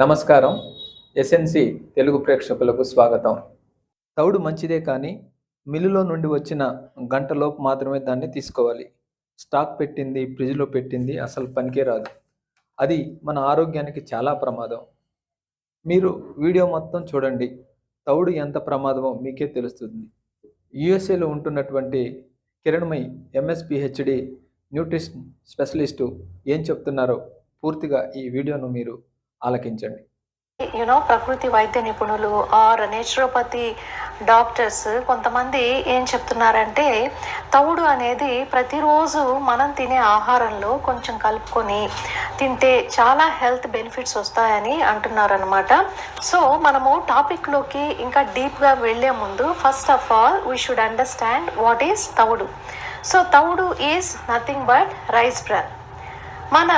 నమస్కారం. ఎస్ఎన్సి తెలుగు ప్రేక్షకులకు స్వాగతం. తౌడు మంచిదే కానీ మిల్లులో నుండి వచ్చిన గంటలోపు మాత్రమే దాన్ని తీసుకోవాలి. స్టాక్ పెట్టింది ఫ్రిడ్జ్లో పెట్టింది అసలు పనికే రాదు. అది మన ఆరోగ్యానికి చాలా ప్రమాదం. మీరు వీడియో మొత్తం చూడండి. తౌడు ఎంత ప్రమాదమో మీకే తెలుస్తుంది. యుఎస్ఏలో ఉంటున్నటువంటి కిరణ్మయ్ ఎంఎస్పిహెచ్డి న్యూట్రిషన్ స్పెషలిస్టు ఏం చెప్తున్నారో పూర్తిగా ఈ వీడియోను మీరు ఆలకించండి. యునో ప్రకృతి వైద్య నిపుణులు ఆర్ నేచురోపతి డాక్టర్స్ కొంతమంది ఏం చెప్తున్నారంటే తవుడు అనేది ప్రతిరోజు మనం తినే ఆహారంలో కొంచెం కలుపుకొని తింటే చాలా హెల్త్ బెనిఫిట్స్ వస్తాయని అంటున్నారనమాట సో మనము టాపిక్లోకి ఇంకా డీప్గా వెళ్ళే ముందు first of all we should understand what is తవుడు సో తవుడు is nothing but rice bran మన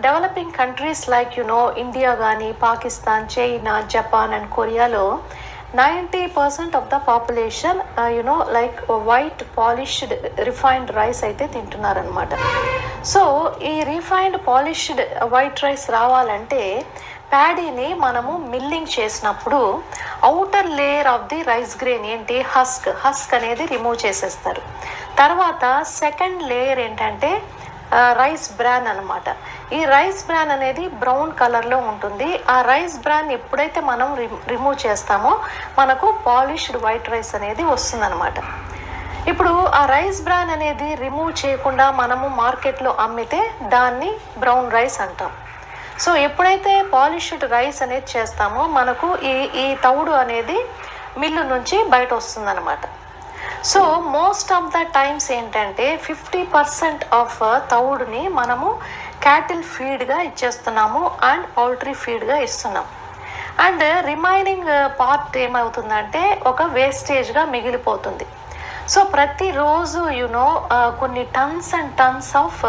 developing countries like you know India కానీ పాకిస్తాన్ చైనా జపాన్ అండ్ కొరియాలో ninety percent of the population you know like white polished refined rice అయితే తింటున్నారనమాట so ఈ refined polished white rice రావాలంటే ప్యాడీని మనము milling చేసినప్పుడు outer layer of the rice grain ఏంటి? హస్క్ హస్క్ అనేది రిమూవ్ చేసేస్తారు. తర్వాత సెకండ్ లేయర్ ఏంటంటే రైస్ బ్రాన్ అనమాట ఈ రైస్ బ్రాన్ అనేది బ్రౌన్ కలర్లో ఉంటుంది. ఆ రైస్ బ్రాన్ ఎప్పుడైతే మనం రిమూవ్ చేస్తామో మనకు పాలిష్డ్ వైట్ రైస్ అనేది వస్తుందన్నమాట. ఇప్పుడు ఆ రైస్ బ్రాన్ అనేది రిమూవ్ చేయకుండా మనము మార్కెట్లో అమ్మితే దాన్ని బ్రౌన్ రైస్ అంటాం. సో ఎప్పుడైతే పాలిష్డ్ రైస్ అనేది చేస్తామో మనకు ఈ ఈ తవుడు అనేది మిల్లు నుంచి బయట వస్తుందన్నమాట. So most of the times ఏంటంటే ఫిఫ్టీ పర్సెంట్ ఆఫ్ తవుడుని మనము క్యాటిల్ ఫీడ్గా ఇచ్చేస్తున్నాము అండ్ పౌల్ట్రీ ఫీడ్గా ఇస్తున్నాం అండ్ రిమైనింగ్ పార్ట్ ఏమవుతుందంటే ఒక వేస్టేజ్గా మిగిలిపోతుంది. సో ప్రతిరోజు యునో uh, కొన్ని టన్స్ అండ్ టన్స్ ఆఫ్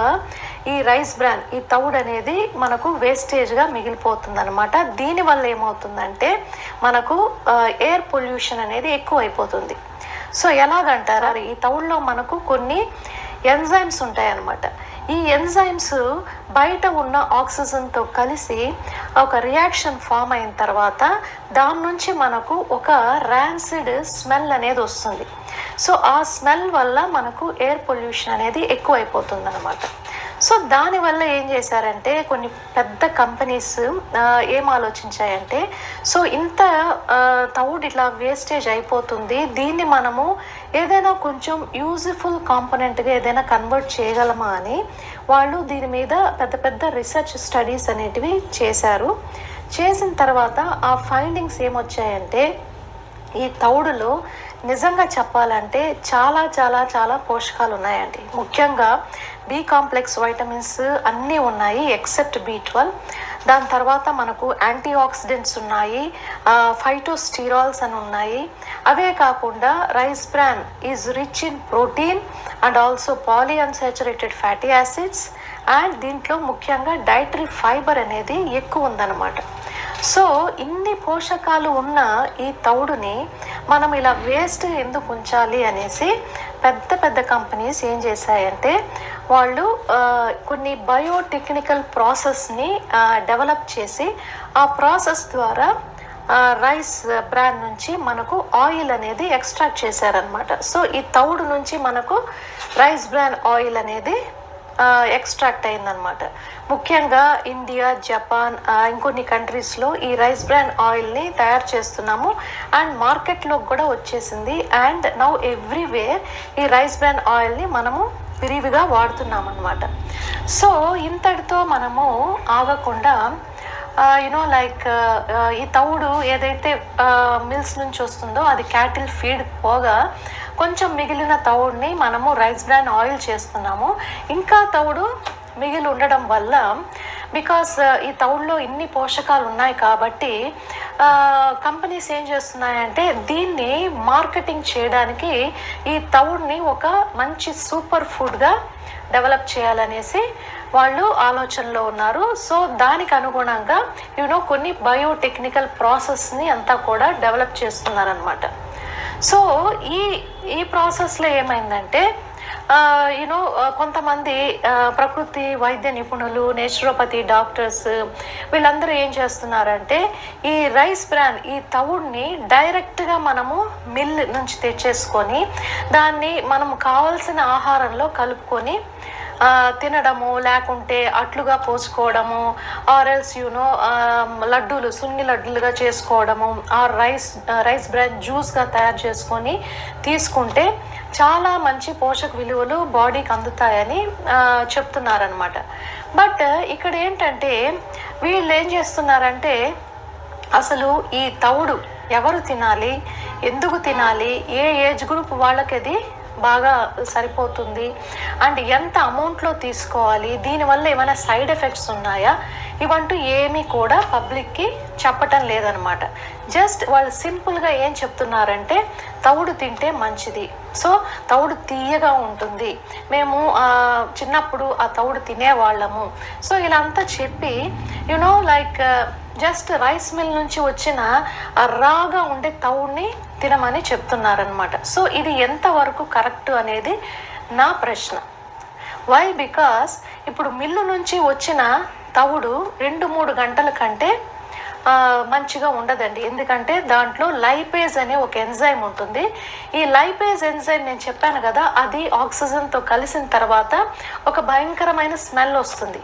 ఈ రైస్ బ్రాన్ ఈ తౌడ్ అనేది మనకు వేస్టేజ్గా మిగిలిపోతుంది అనమాట దీనివల్ల ఏమవుతుందంటే మనకు uh, ఎయిర్ పొల్యూషన్ అనేది ఎక్కువ అయిపోతుంది సో ఎలాగంటారా? ఈ తౌడులో మనకు కొన్ని ఎంజైమ్స్ ఉంటాయన్నమాట. ఈ ఎంజైమ్స్ బయట ఉన్న ఆక్సిజన్తో కలిసి ఒక రియాక్షన్ ఫామ్ అయిన తర్వాత దాని నుంచి మనకు ఒక ర్యాన్సిడ్ స్మెల్ అనేది వస్తుంది. సో ఆ స్మెల్ వల్ల మనకు ఎయిర్ పొల్యూషన్ అనేది ఎక్కువైపోతుంది అనమాట సో దానివల్ల ఏం చేశారంటే కొన్ని పెద్ద కంపెనీస్ ఏం ఆలోచించాయంటే సో ఇంత తౌడ్ ఇట్లా వేస్టేజ్ అయిపోతుంది. దీన్ని మనము ఏదైనా కొంచెం యూజ్ఫుల్ కాంపనెంట్గా ఏదైనా కన్వర్ట్ చేయగలమా అని వాళ్ళు దీని మీద పెద్ద పెద్ద రీసెర్చ్ స్టడీస్ అనేటివి చేశారు. చేసిన తర్వాత ఆ ఫైండింగ్స్ ఏమొచ్చాయంటే ఈ తౌడులో నిజంగా చెప్పాలంటే చాలా చాలా చాలా పోషకాలు ఉన్నాయండి ముఖ్యంగా బి కాంప్లెక్స్ వైటమిన్స్ అన్నీ ఉన్నాయి ఎక్సెప్ట్ బి ట్వెల్వ్ దాని తర్వాత మనకు యాంటీ ఆక్సిడెంట్స్ ఉన్నాయి ఫైటోస్టీరాల్స్ అని ఉన్నాయి. అవే కాకుండా rice bran is rich in protein and also poly unsaturated fatty acids and దీంట్లో ముఖ్యంగా డైటరీ ఫైబర్ అనేది ఎక్కువ ఉందన్నమాట. సో ఇన్ని పోషకాలు ఉన్న ఈ తౌడుని మనం ఇలా వేస్ట్ ఎందుకు ఉంచాలి అనేసి పెద్ద పెద్ద కంపెనీస్ ఏం చేశాయంటే వాళ్ళు కొన్ని బయోటెక్నికల్ ప్రాసెస్ని డెవలప్ చేసి ఆ ప్రాసెస్ ద్వారా రైస్ బ్రాండ్ నుంచి మనకు ఆయిల్ అనేది ఎక్స్ట్రాక్ట్ చేశారనమాట సో ఈ తౌడు నుంచి మనకు రైస్ బ్రాండ్ ఆయిల్ అనేది ఎక్స్ట్రాక్ట్ అయిందనమాట ముఖ్యంగా ఇండియా జపాన్ ఇంకొన్ని కంట్రీస్లో ఈ రైస్ బ్రాన్ ఆయిల్ని తయారు చేస్తున్నాము. అండ్ మార్కెట్లో కూడా వచ్చేసింది. అండ్ నౌ ఎవ్రీవేర్ ఈ రైస్ బ్రాన్ ఆయిల్ని మనము విరివిగా వాడుతున్నాం అనమాట సో ఇంతటితో మనము ఆగకుండా యునో లైక్ ఈ తౌడు ఏదైతే మిల్స్ నుంచి వస్తుందో అది క్యాటిల్ ఫీడ్ పోగా కొంచెం మిగిలిన తవుడుని మనము రైస్ బ్రాన్ ఆయిల్ చేస్తున్నాము. ఇంకా తవుడు మిగిలి ఉండడం వల్ల బికాస్ ఈ తౌడులో ఇన్ని పోషకాలు ఉన్నాయి కాబట్టి కంపెనీస్ ఏం చేస్తున్నాయంటే దీన్ని మార్కెటింగ్ చేయడానికి ఈ తౌడుని ఒక మంచి సూపర్ ఫుడ్గా డెవలప్ చేయాలనేసి వాళ్ళు ఆలోచనలో ఉన్నారు. సో దానికి అనుగుణంగా యూనో కొన్ని బయోటెక్నికల్ ప్రాసెస్ని అంతా కూడా డెవలప్ చేస్తున్నారనమాట సో ఈ ఈ ప్రాసెస్లో ఏమైందంటే యూనో కొంతమంది ప్రకృతి వైద్య నిపుణులు నేచురోపతి డాక్టర్స్ వీళ్ళందరూ ఏం చేస్తున్నారంటే ఈ రైస్ బ్రాన్ ఈ తవుడిని డైరెక్ట్గా మనము మిల్ నుంచి తెచ్చేసుకొని దాన్ని మనం కావలసిన ఆహారంలో కలుపుకొని తినడము లేకుంటే అట్లుగా పోసుకోవడము ఆర్ఎల్స్ యూనో లడ్డూలు సున్ని లడ్డూలుగా చేసుకోవడము ఆ రైస్ రైస్ బ్రెడ్ జ్యూస్గా తయారు చేసుకొని తీసుకుంటే చాలా మంచి పోషక విలువలు బాడీకి అందుతాయని చెప్తున్నారనమాట బట్ ఇక్కడ ఏంటంటే వీళ్ళు ఏం చేస్తున్నారంటే అసలు ఈ తవుడు ఎవరు తినాలి ఎందుకు తినాలి ఏ ఏజ్ గ్రూప్ వాళ్ళకి అది బాగా సరిపోతుంది. అండ్ ఎంత అమౌంట్లో తీసుకోవాలి? దీనివల్ల ఏమైనా సైడ్ ఎఫెక్ట్స్ ఉన్నాయా? ఇవంటూ ఏమీ కూడా పబ్లిక్కి చెప్పటం లేదనమాట జస్ట్ వాళ్ళు సింపుల్గా ఏం చెప్తున్నారంటే తవుడు తింటే మంచిది. సో తవుడు తీయగా ఉంటుంది. మేము చిన్నప్పుడు ఆ తవుడు తినేవాళ్ళము. సో ఇలా అంతా చెప్పి you know like just rice mill నుంచి వచ్చిన రాగా ఉండే తవుడిని తినమని చెప్తున్నారనమాట సో ఇది ఎంతవరకు కరెక్ట్ అనేది నా ప్రశ్న. వై బికాస్ ఇప్పుడు మిల్లు నుంచి వచ్చిన తవుడు రెండు మూడు గంటల కంటే మంచిగా ఉండదండి. ఎందుకంటే దాంట్లో లైపేజ్ అనే ఒక ఎంజైమ్ ఉంటుంది. ఈ లైపేజ్ ఎంజైమ్ నేను చెప్పాను కదా అది ఆక్సిజన్తో కలిసిన తర్వాత ఒక భయంకరమైన స్మెల్ వస్తుంది.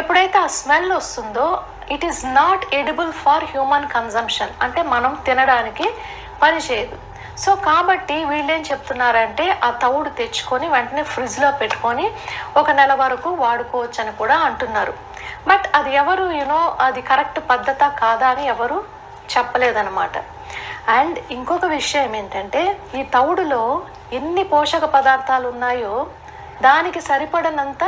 ఎప్పుడైతే ఆ స్మెల్ వస్తుందో it is not edible for human consumption అంటే మనం తినడానికి పనిచేయదు సో కాబట్టి వీళ్ళు ఏం చెప్తున్నారంటే ఆ తవుడు తెచ్చుకొని వెంటనే ఫ్రిడ్జ్లో పెట్టుకొని ఒక నెల వరకు వాడుకోవచ్చు అని కూడా అంటున్నారు. బట్ అది ఎవరు యునో అది కరెక్ట్ పద్ధత కాదా అని ఎవరు చెప్పలేదన్నమాట. అండ్ ఇంకొక విషయం ఏంటంటే ఈ తవుడులో ఎన్ని పోషక పదార్థాలు ఉన్నాయో దానికి సరిపడనంత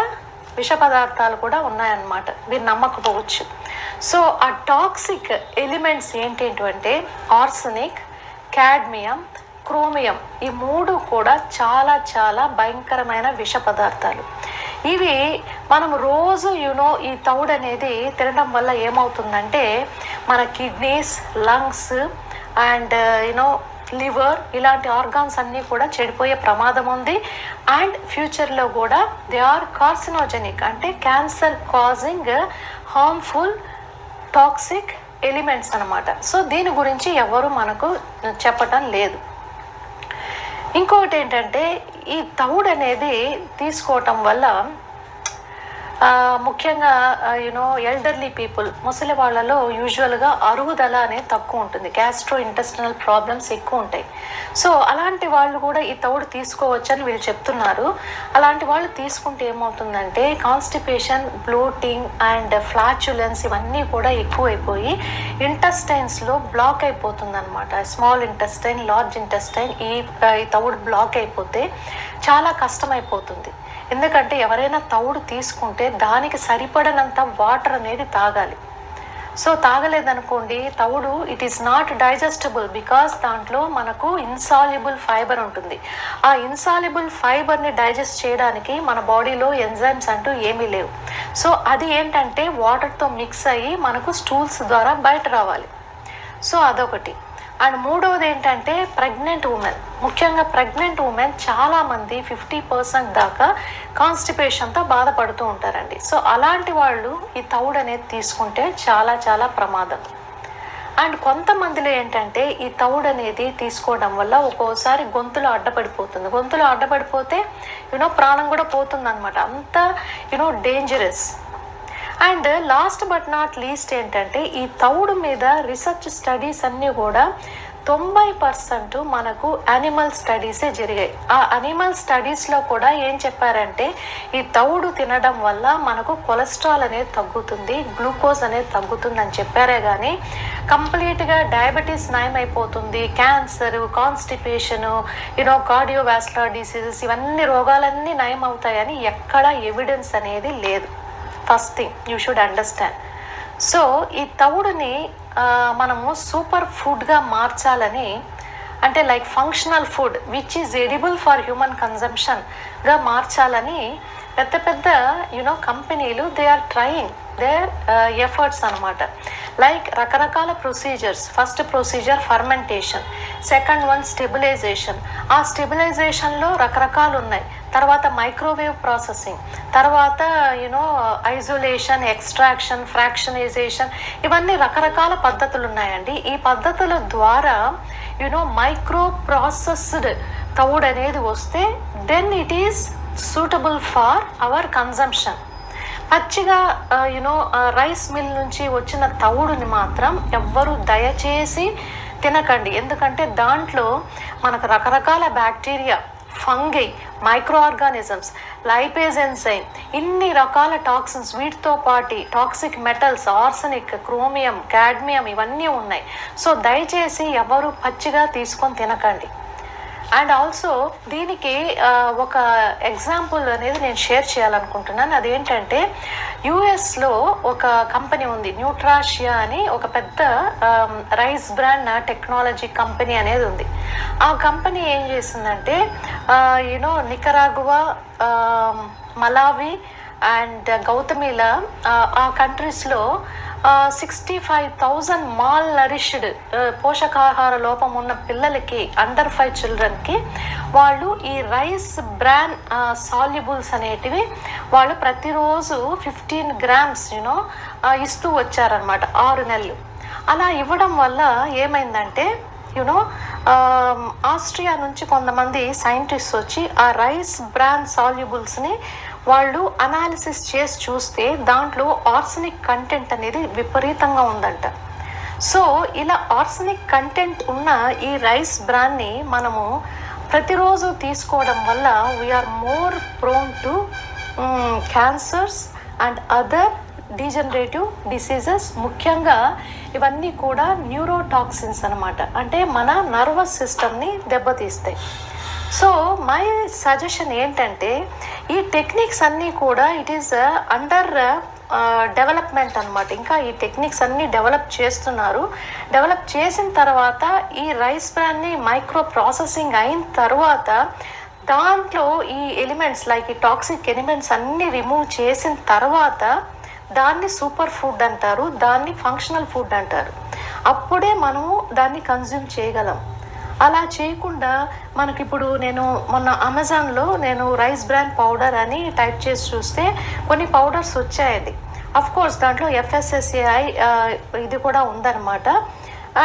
విష పదార్థాలు కూడా ఉన్నాయన్నమాట. మీరు నమ్మకపోవచ్చు. సో ఆ టాక్సిక్ ఎలిమెంట్స్ ఏంటంటే ఆర్సనిక్ క్యాడ్మియం క్రోమియం ఈ మూడు కూడా చాలా చాలా భయంకరమైన విష పదార్థాలు. ఇవి మనం రోజు యునో ఈ తౌడు అనేది తినడం వల్ల ఏమవుతుందంటే మన kidneys lungs and you know liver ఇలాంటి ఆర్గాన్స్ అన్నీ కూడా చెడిపోయే ప్రమాదం ఉంది. అండ్ ఫ్యూచర్లో కూడా దే ఆర్ కార్సినోజెనిక్ అంటే cancer causing harmful toxic elements అనమాట సో దీని గురించి ఎవరు మనకు చెప్పటం లేదు. ఇంకొకటి ఏంటంటే ఈ తవుడు అనేది తీసుకోవటం వల్ల ముఖ్యంగా యూనో ఎల్డర్లీ పీపుల్ ముసలి వాళ్ళలో యూజువల్గా అరుగుదల అనేది తక్కువ ఉంటుంది. గ్యాస్ట్రో ఇంటెస్టినల్ ప్రాబ్లమ్స్ ఎక్కువ ఉంటాయి. సో అలాంటి వాళ్ళు కూడా ఈ తవుడు తీసుకోవచ్చని వీళ్ళు చెప్తున్నారు. అలాంటి వాళ్ళు తీసుకుంటే ఏమవుతుందంటే కాన్స్టిపేషన్ బ్లోటింగ్ అండ్ ఫ్లాచులెన్స్ ఇవన్నీ కూడా ఎక్కువైపోయి ఇంటెస్టైన్స్లో బ్లాక్ అయిపోతుంది అనమాట స్మాల్ ఇంటెస్టైన్ లార్జ్ ఇంటెస్టైన్ ఈ ఈ తవుడు బ్లాక్ అయిపోతే చాలా కష్టమైపోతుంది. ఎందుకంటే ఎవరైనా తౌడు తీసుకుంటే దానికి సరిపడనంత వాటర్ అనేది తాగాలి. సో తాగలేదనుకోండి తౌడు it is not digestible because దాంట్లో మనకు ఇన్సాల్యుబుల్ ఫైబర్ ఉంటుంది. ఆ ఇన్సాల్యుబుల్ ఫైబర్ని డైజెస్ట్ చేయడానికి మన బాడీలో ఎంజైమ్స్ అంటూ ఏమీ లేవు. సో అది ఏంటంటే వాటర్తో మిక్స్ అయ్యి మనకు స్టూల్స్ ద్వారా బయట రావాలి. సో అదొకటి. అండ్ మూడవది ఏంటంటే ప్రెగ్నెంట్ ఉమెన్ ముఖ్యంగా ప్రెగ్నెంట్ ఉమెన్ చాలామంది ఫిఫ్టీ పర్సెంట్ దాకా కాన్స్టిపేషన్తో బాధపడుతూ ఉంటారండి. సో అలాంటి వాళ్ళు ఈ తౌడు అనేది తీసుకుంటే చాలా చాలా ప్రమాదం. అండ్ కొంతమందిలో ఏంటంటే ఈ తౌడు అనేది తీసుకోవడం వల్ల ఒక్కోసారి గొంతులో అడ్డపడిపోతుంది. గొంతులో అడ్డపడిపోతే యూనో ప్రాణం కూడా పోతుంది అనమాట అంత you know dangerous and last but not least ఏంటంటే ఈ తౌడు మీద రీసెర్చ్ స్టడీస్ అన్నీ కూడా తొంభై పర్సెంట్ మనకు అనిమల్ స్టడీసే జరిగాయి. ఆ అనిమల్ స్టడీస్లో కూడా ఏం చెప్పారంటే ఈ తౌడు తినడం వల్ల మనకు కొలెస్ట్రాల్ అనేది తగ్గుతుంది గ్లూకోజ్ అనేది తగ్గుతుంది అని చెప్పారే కానీ కంప్లీట్గా డయాబెటీస్ నయం అయిపోతుంది cancer constipation you know cardiovascular diseases ఇవన్నీ రోగాలన్నీ నయం అవుతాయని ఎక్కడ ఎవిడెన్స్ అనేది లేదు. First thing you should understand so ఈ తవుడుని మనము సూపర్ ఫుడ్గా మార్చాలని అంటే like functional food which is edible for human కన్జంప్షన్గా మార్చాలని పెద్ద పెద్ద యునో కంపెనీలు they are trying their efforts అనమాట లైక్ రకరకాల procedures first procedure fermentation second one stabilization ఆ స్టెబిలైజేషన్లో రకరకాలు ఉన్నాయి. తర్వాత మైక్రోవేవ్ ప్రాసెసింగ్ తర్వాత you know isolation extraction fractionization ఇవన్నీ రకరకాల పద్ధతులు ఉన్నాయండి ఈ పద్ధతుల ద్వారా యునో మైక్రో ప్రాసెస్డ్ తవుడు అనేది వస్తే then it is suitable for our consumption పచ్చిగా యునో రైస్ మిల్ నుంచి వచ్చిన తవుడుని మాత్రం ఎవ్వరు దయచేసి తినకండి. ఎందుకంటే దాంట్లో మనకు రకరకాల bacteria fungi micro organisms lipase enzyme ఇన్ని రకాల టాక్సిన్స్ వీటితో పాటు toxic metals arsenic chromium cadmium ఇవన్నీ ఉన్నాయి. సో దయచేసి ఎవరు పచ్చిగా తీసుకొని తినకండి. అండ్ ఆల్సో దీనికి ఒక ఎగ్జాంపుల్ అనేది నేను షేర్ చేయాలనుకుంటున్నాను. అదేంటంటే యుఎస్లో ఒక కంపెనీ ఉంది న్యూట్రాషియా అని ఒక పెద్ద రైస్ బ్రాండ్ టెక్నాలజీ కంపెనీ అనేది ఉంది. ఆ కంపెనీ ఏం చేసిందంటే you know Nicaragua Malawi and గౌతమిల ఆ కంట్రీస్లో sixty five thousand malnourished పోషకాహార లోపం ఉన్న పిల్లలకి అండర్ ఫైవ్ చిల్డ్రన్కి వాళ్ళు ఈ రైస్ బ్రాన్ సాల్యుబుల్స్ అనేటివి వాళ్ళు ప్రతిరోజు ఫిఫ్టీన్ గ్రామ్స్ యూనో ఇస్తూ వచ్చారనమాట ఆరు నెలలు. అలా ఇవ్వడం వల్ల ఏమైందంటే యునో ఆస్ట్రియా నుంచి కొంతమంది సైంటిస్ట్ వచ్చి ఆ రైస్ బ్రాన్ సాల్యుబుల్స్ని వాళ్ళు అనాలిసిస్ చేసి చూస్తే దాంట్లో ఆర్సనిక్ కంటెంట్ అనేది విపరీతంగా ఉందంట. సో ఇలా ఆర్సనిక్ కంటెంట్ ఉన్న ఈ రైస్ బ్రాన్ని మనము ప్రతిరోజు తీసుకోవడం వల్ల we're more prone to cancers and other degenerative diseases ముఖ్యంగా ఇవన్నీ కూడా న్యూరోటాక్సిన్స్ అన్నమాట. అంటే మన నర్వస్ సిస్టమ్ని దెబ్బతీస్తాయి. సో మై సజెషన్ ఏంటంటే ఈ టెక్నిక్స్ అన్నీ కూడా ఇట్ ఈస్ అండర్ డెవలప్మెంట్ అన్నమాట. ఇంకా ఈ టెక్నిక్స్ అన్నీ డెవలప్ చేస్తున్నారు. డెవలప్ చేసిన తర్వాత ఈ రైస్ బ్రాన్ని మైక్రో ప్రాసెసింగ్ అయిన తర్వాత దాంట్లో ఈ ఎలిమెంట్స్ లైక్ ఈ టాక్సిక్ ఎలిమెంట్స్ అన్నీ రిమూవ్ చేసిన తర్వాత దాన్ని సూపర్ ఫుడ్ అంటారు దాన్ని ఫంక్షనల్ ఫుడ్ అంటారు. అప్పుడే మనము దాన్ని కన్జ్యూమ్ చేయగలం. అలా చేయకుండా మనకి ఇప్పుడు నేను మొన్న అమెజాన్లో నేను రైస్ బ్రాండ్ పౌడర్ అని టైప్ చేసి చూస్తే కొన్ని పౌడర్స్ వచ్చాయండి. అఫ్ కోర్స్ దాంట్లో ఎఫ్ఎస్ఎస్ఏఐ ఇది కూడా ఉందన్నమాట.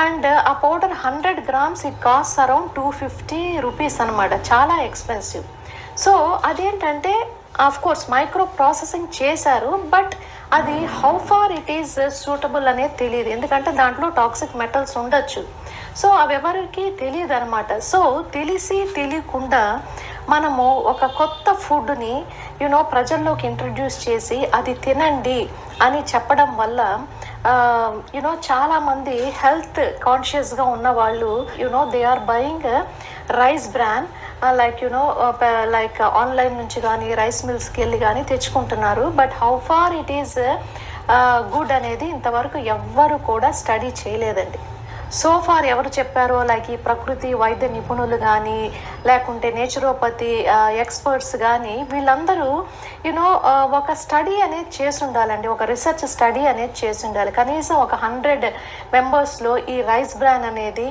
అండ్ ఆ powder hundred grams it cost around two fifty rupees అనమాట చాలా ఎక్స్పెన్సివ్ సో అదేంటంటే ఆఫ్ కోర్స్ మైక్రో ప్రాసెసింగ్ చేశారు బట్ అది how far it is suitable అనేది తెలియదు ఎందుకంటే దాంట్లో టాక్సిక్ మెటల్స్ ఉండొచ్చు. సో అవి ఎవరికి తెలియదు అనమాట సో తెలిసి తెలియకుండా మనము ఒక కొత్త ఫుడ్ని యూనో ప్రజల్లోకి ఇంట్రడ్యూస్ చేసి అది తినండి అని చెప్పడం వల్ల యునో చాలామంది హెల్త్ కాన్షియస్గా ఉన్న వాళ్ళు you know they are buying rice bran like you know like online నుంచి కానీ రైస్ మిల్స్కి వెళ్ళి కానీ తెచ్చుకుంటున్నారు. But how far it is good అనేది ఇంతవరకు ఎవ్వరు కూడా స్టడీ చేయలేదండి. సో ఫార్ ఎవరు చెప్పారో లైక్ ఈ ప్రకృతి వైద్య నిపుణులు కానీ లేకుంటే నేచురోపతి ఎక్స్పర్ట్స్ కానీ వీళ్ళందరూ యూనో ఒక స్టడీ అనేది చేసి ఉండాలండి ఒక రీసెర్చ్ స్టడీ అనేది చేసి ఉండాలి కనీసం ఒక హండ్రెడ్ మెంబర్స్లో ఈ రైస్ బ్రాన్ అనేది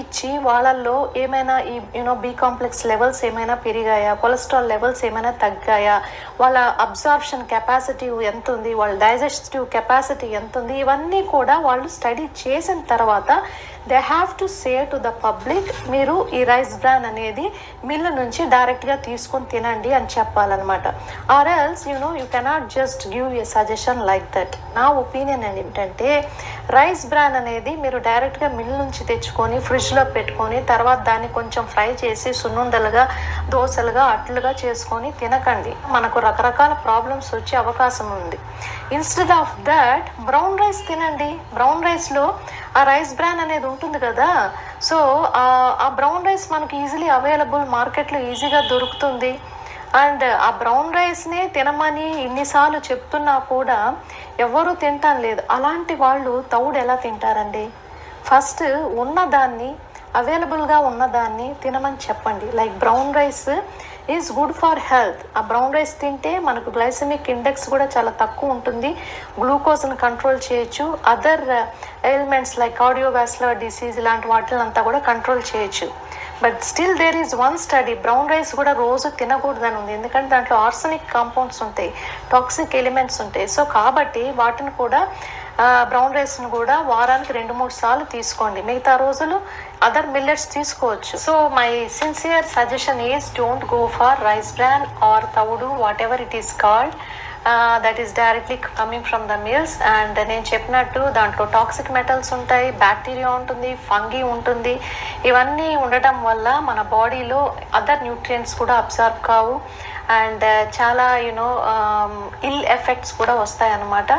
ఇచ్చి వాళ్ళల్లో ఏమైనా ఈ యూనో బీ కాంప్లెక్స్ లెవెల్స్ ఏమైనా పెరిగాయా? కొలెస్ట్రాల్ లెవెల్స్ ఏమైనా తగ్గాయా? వాళ్ళ అబ్జార్ప్షన్ కెపాసిటీ ఎంత ఉంది? వాళ్ళ డైజెస్టివ్ కెపాసిటీ ఎంత ఉంది? ఇవన్నీ కూడా వాళ్ళు స్టడీ చేసిన తర్వాత yeah they have to say to the public మీరు ఈ రైస్ బ్రాన్ అనేది మిల్లు నుంచి డైరెక్ట్గా తీసుకొని తినండి అని చెప్పాలన్నమాట. Or else you know you cannot just give a suggestion like that నా ఒపీనియన్ ఏంటంటే రైస్ బ్రాన్ అనేది మీరు డైరెక్ట్గా మిల్ నుంచి తెచ్చుకొని ఫ్రిడ్జ్లో పెట్టుకొని తర్వాత దాన్ని కొంచెం ఫ్రై చేసి సున్నుండలుగా దోశలుగా అట్లుగా చేసుకొని తినకండి. మనకు రకరకాల ప్రాబ్లమ్స్ వచ్చే అవకాశం ఉంది. Instead of that brown rice తినండి. బ్రౌన్ రైస్లో ఆ రైస్ బ్రాన్ అనేది ఉంటుంది కదా. సో ఆ బ్రౌన్ రైస్ మనకి ఈజీలీ అవైలబుల్ మార్కెట్లో ఈజీగా దొరుకుతుంది. అండ్ ఆ బ్రౌన్ రైస్నే తినమని ఇన్నిసార్లు చెప్తున్నా కూడా ఎవరూ తింటాం లేదు. అలాంటి వాళ్ళు తౌడు ఎలా తింటారండి? ఫస్ట్ ఉన్నదాన్ని అవైలబుల్గా ఉన్నదాన్ని తినమని చెప్పండి. Like brown rice is good for health ఆ బ్రౌన్ రైస్ తింటే మనకు గ్లైసమిక్ ఇండెక్స్ కూడా చాలా తక్కువ ఉంటుంది. గ్లూకోజ్ని కంట్రోల్ చేయొచ్చు. Other elements like cardiovascular disease ఇలాంటి వాటిని అంతా కూడా కంట్రోల్ చేయొచ్చు. But still there is one study brown rice కూడా రోజు తినకూడదని ఉంది. ఎందుకంటే దాంట్లో ఆర్సనిక్ కాంపౌండ్స్ ఉంటాయి. టాక్సిక్ ఎలిమెంట్స్ ఉంటాయి. సో కాబట్టి వాటిని కూడా బ్రౌన్ రైస్ని కూడా వారానికి రెండు మూడు సార్లు తీసుకోండి. మిగతా రోజులు అదర్ మిల్లెట్స్ తీసుకోవచ్చు. So my sincere suggestion is don't go for rice bran or తవుడు whatever it is called that is directly coming from the mills and నేను చెప్పినట్టు దాంట్లో టాక్సిక్ మెటల్స్ ఉంటాయి బ్యాక్టీరియా ఉంటుంది ఫంగీ ఉంటుంది. ఇవన్నీ ఉండటం వల్ల మన బాడీలో అదర్ న్యూట్రియంట్స్ కూడా అబ్జర్వ్ కావు. అండ్ uh, చాలా యునో ఇల్ ఎఫెక్ట్స్ కూడా వస్తాయి అన్నమాట